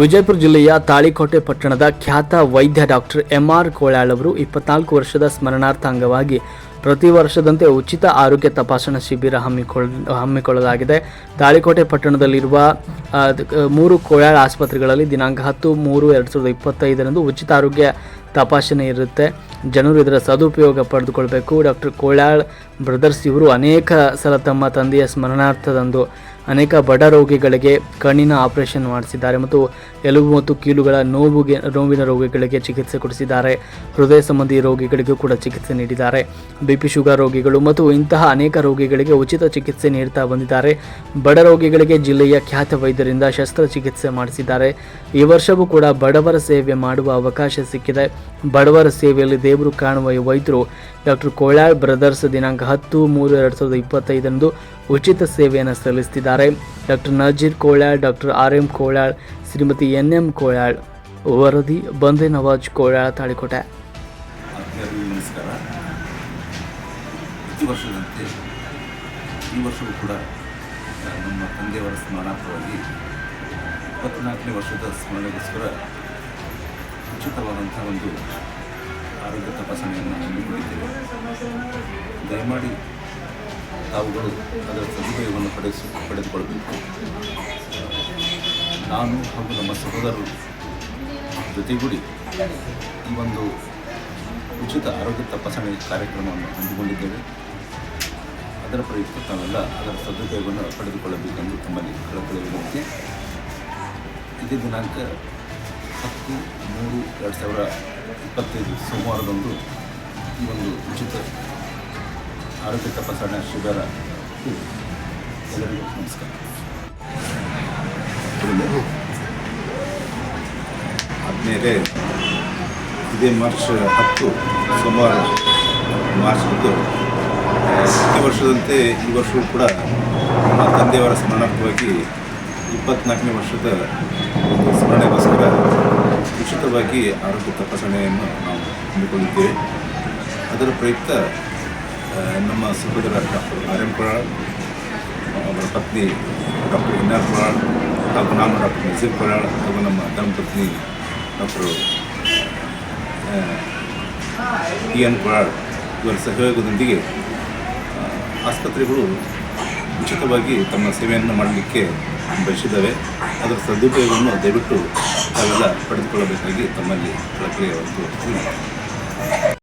ವಿಜಯಪುರ ಜಿಲ್ಲೆಯ ತಾಳಿಕೋಟೆ ಪಟ್ಟಣದ ಖ್ಯಾತ ವೈದ್ಯ ಡಾಕ್ಟರ್ ಎಂಆರ್ ಕೋಳ್ಯಾಳ್ ಅವರು ಇಪ್ಪತ್ನಾಲ್ಕು ವರ್ಷದ ಸ್ಮರಣಾರ್ಥ ಅಂಗವಾಗಿ ಪ್ರತಿ ವರ್ಷದಂತೆ ಉಚಿತ ಆರೋಗ್ಯ ತಪಾಸಣಾ ಶಿಬಿರ ಹಮ್ಮಿಕೊಳ್ಳ, ಹಮ್ಮಿಕೊಳ್ಳಲಾಗಿದೆ. ತಾಳಿಕೋಟೆ ಪಟ್ಟಣದಲ್ಲಿರುವ ಮೂರು ಕೋಳ್ಯಾಳ್ ಆಸ್ಪತ್ರೆಗಳಲ್ಲಿ ದಿನಾಂಕ ಹತ್ತು ಮೂರು ಎರಡು ಸಾವಿರದ ಇಪ್ಪತ್ತೈದರಂದು ಉಚಿತ ಆರೋಗ್ಯ ತಪಾಸಣೆ ಇರುತ್ತೆ. ಜನರು ಇದರ ಸದುಪಯೋಗ ಪಡೆದುಕೊಳ್ಬೇಕು. ಡಾಕ್ಟರ್ ಕೋಳ್ಯಾಳ್ ಬ್ರದರ್ಸ್ ಇವರು ಅನೇಕ ಸಲ ತಮ್ಮ ತಂದೆಯ ಸ್ಮರಣಾರ್ಥದಂದು ಅನೇಕ ಬಡ ರೋಗಿಗಳಿಗೆ ಕಣ್ಣಿನ ಆಪರೇಷನ್ ಮಾಡಿಸಿದ್ದಾರೆ ಮತ್ತು ಎಲುಬು ಮತ್ತು ಕೀಲುಗಳ ನೋವುಗೆ ನೋವಿನ ರೋಗಿಗಳಿಗೆ ಚಿಕಿತ್ಸೆ ಕೊಡಿಸಿದ್ದಾರೆ. ಹೃದಯ ಸಂಬಂಧಿ ರೋಗಿಗಳಿಗೂ ಕೂಡ ಚಿಕಿತ್ಸೆ ನೀಡಿದ್ದಾರೆ. ಬಿ ಪಿ ಶುಗರ್ ರೋಗಿಗಳು ಮತ್ತು ಇಂತಹ ಅನೇಕ ರೋಗಿಗಳಿಗೆ ಉಚಿತ ಚಿಕಿತ್ಸೆ ನೀಡ್ತಾ ಬಂದಿದ್ದಾರೆ. ಬಡ ರೋಗಿಗಳಿಗೆ ಜಿಲ್ಲೆಯ ಖ್ಯಾತ ವೈದ್ಯರಿಂದ ಶಸ್ತ್ರಚಿಕಿತ್ಸೆ ಮಾಡಿಸಿದ್ದಾರೆ. ಈ ವರ್ಷವೂ ಕೂಡ ಬಡವರ ಸೇವೆ ಮಾಡುವ ಅವಕಾಶ ಸಿಕ್ಕಿದೆ. ಬಡವರ ಸೇವೆಯಲ್ಲಿ ದೇವರು ಕಾಣುವ ವೈದ್ಯರು ಡಾಕ್ಟರ್ ಕೋಳ್ಯಾಳ್ ಬ್ರದರ್ಸ್ ದಿನಾಂಕ ಹತ್ತು ಮೂರು ಎರಡು ಸಾವಿರದ ಇಪ್ಪತ್ತೈದರಂದು ಉಚಿತ ಸೇವೆಯನ್ನು ಸಲ್ಲಿಸುತ್ತಿದ್ದಾರೆ. Doctor Nazir Kolyal doctor R M Kolyal Shrimati N M Kolyal ವರದಿ ಬಂದೆ ನವಾಜ್ ಕೋಳ್ಯಾಳ್ ತಾಳಿಕೋಟೆ. ವರ್ಷದಂತೆ ಈ ವರ್ಷವೂ ಕೂಡ ನಮ್ಮ ತಂದೆಯವರ ಸ್ಮರಣಾರ್ಥವಾಗಿ, ಇಪ್ಪತ್ನಾಲ್ಕನೇ ವರ್ಷದ ಸ್ಮರಣೆಗೋಸ್ಕರ ಉಚಿತವಾದಂಥ ಒಂದು ಆರೋಗ್ಯ ತಪಾಸಣೆಯನ್ನು ಹಮ್ಮಿಕೊಂಡಿದ್ದೇವೆ. ದಯಮಾಡಿ ತಾವುಗಳು ಅದರ ಸದುಪಯೋಗವನ್ನು ಪಡೆಸಿ ಪಡೆದುಕೊಳ್ಳಬೇಕು ನಾನು ಹಾಗೂ ನಮ್ಮ ಸಹೋದರರು ಜೊತೆಗೂಡಿ ಈ ಒಂದು ಉಚಿತ ಆರೋಗ್ಯ ತಪಾಸಣೆ ಕಾರ್ಯಕ್ರಮವನ್ನು ಹಮ್ಮಿಕೊಂಡಿದ್ದೇವೆ. ಅದರ ಪ್ರಯುಕ್ತ ತಾವೆಲ್ಲ ಅದರ ಸದುಪಯೋಗವನ್ನು ಪಡೆದುಕೊಳ್ಳಬೇಕೆಂದು ತಮ್ಮಲ್ಲಿ ಕಳಕಳಿ ವಿನಂತಿ. ಇದೇ ದಿನಾಂಕ ಹತ್ತು ಮೂರು ಎರಡು ಸಾವಿರ ಇಪ್ಪತ್ತೈದು ಸೋಮವಾರದಂದು ಈ ಒಂದು ಉಚಿತ ಆರೋಗ್ಯ ತಪಾಸಣಾ ಶಿಬಿರ ಎಲ್ಲರಿಗೂ ನಮಸ್ಕಾರ. ಆದಮೇಲೆ ಇದೇ ಮಾರ್ಚ್ ಹತ್ತು ಸೋಮವಾರ, ಮಾರ್ಚ್ ಹತ್ತು ಪ್ರತಿ ವರ್ಷದಂತೆ ಈ ವರ್ಷವೂ ಕೂಡ ನಮ್ಮ ತಂದೆಯವರ ಸ್ಮರಣಾರ್ಥವಾಗಿ ಇಪ್ಪತ್ನಾಲ್ಕನೇ ವರ್ಷದ ಒಂದು ಉಚಿತವಾಗಿ ಆರೋಗ್ಯ ತಪಾಸಣೆಯನ್ನು ನಾವು ಹಮ್ಮಿಕೊಂಡಿದ್ದೇವೆ. ಅದರ ಪ್ರಯುಕ್ತ ನಮ್ಮ ಸಹೋದರ ಡಾಕ್ಟರ್ ಆರ್ ಎಂ ಪುರಾಳ್ ಅವರ ಪತ್ನಿ ಡಾಕ್ಟರ್ ಎನ್ ಆರ್ ಪುರಾಳ್ ಹಾಗೂ ನಾನು ಡಾಕ್ಟರ್ ನಸೀರ್ ಪುರಾಳ್ ಹಾಗೂ ನಮ್ಮ ಧರ್ಮಪತ್ನಿ ಡಾಕ್ಟರ್ ಟಿ ಎನ್ ಪುರಾಳ್ ಇವರ ಸಹಯೋಗದೊಂದಿಗೆ ಆಸ್ಪತ್ರೆಗಳು ಉಚಿತವಾಗಿ ತಮ್ಮ ಸೇವೆಯನ್ನು ಮಾಡಲಿಕ್ಕೆ ಬಯಸಿದ್ದಾವೆ. ಅದರ ಸದುಪಯೋಗವನ್ನು ದಯವಿಟ್ಟು ತಾವೆಲ್ಲ ಪಡೆದುಕೊಳ್ಳಬೇಕಾಗಿ ತಮ್ಮಲ್ಲಿ ಪ್ರಕ್ರಿಯೆ ಒಂದು